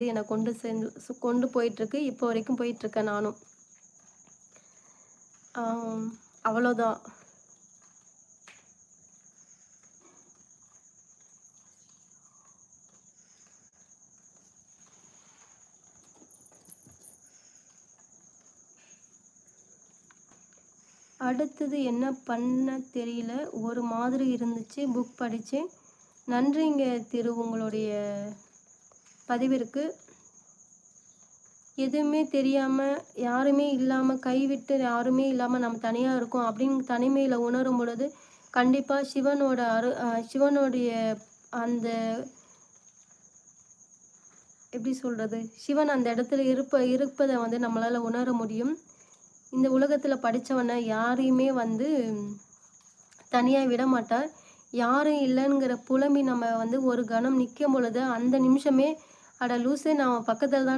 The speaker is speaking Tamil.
என்னை கொண்டு சென்று கொண்டு போயிட்டுருக்கு. இப்போ வரைக்கும் போயிட்டுருக்கேன் நானும். அவ்வளோதான். அடுத்தது என்ன பண்ண தெரியல. ஒரு மாதிரி இருந்துச்சு. புக் படித்தேன். நன்றிங்க திரு உங்களுடைய பதிவிற்கு எதுவுமே தெரியாமல் யாருமே இல்லாமல் கைவிட்டு யாருமே இல்லாமல் நம்ம தனியாக இருக்கோம் அப்படின்னு தனிமையில் உணரும் பொழுது கண்டிப்பாக சிவனோட அரு அஹ் சிவனுடைய அந்த எப்படி சொல்கிறது சிவன் அந்த இடத்துல இருப்ப இருப்பதை வந்து நம்மளால் உணர முடியும். இந்த உலகத்தில் படித்தவனை யாரையுமே வந்து தனியாக விட மாட்டார். யாரும் இல்லைங்கிற புலம்பி நம்ம வந்து ஒரு கணம் நிற்கும் பொழுது அந்த நிமிஷமே அட லூசு நான் பக்கத்தில் தான்